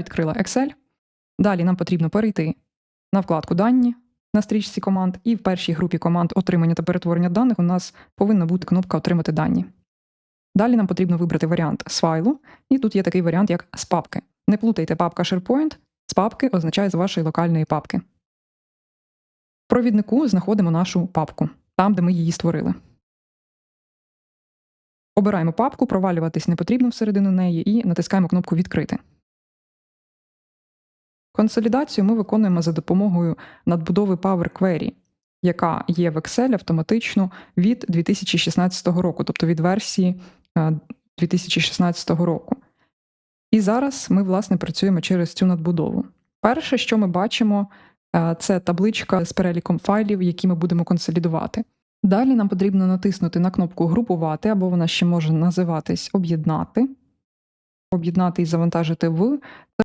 Відкрила Excel. Далі нам потрібно перейти на вкладку Дані на стрічці команд, і в першій групі команд отримання та перетворення даних у нас повинна бути кнопка Отримати дані. Далі нам потрібно вибрати варіант з файлу, і тут є такий варіант, як з папки. Не плутайте папка SharePoint, з папки означає з вашої локальної папки. В провіднику знаходимо нашу папку, там, де ми її створили. Обираємо папку, провалюватись не потрібно всередину неї і натискаємо кнопку Відкрити. Консолідацію ми виконуємо за допомогою надбудови Power Query, яка є в Excel автоматично від 2016 року, тобто від версії е, 2016 року. І зараз ми, власне, працюємо через цю надбудову. Перше, що ми бачимо, е, це табличка з переліком файлів, які ми будемо консолідувати. Далі нам потрібно натиснути на кнопку Групувати, або вона ще може називатись Об'єднати, об'єднати і завантажити в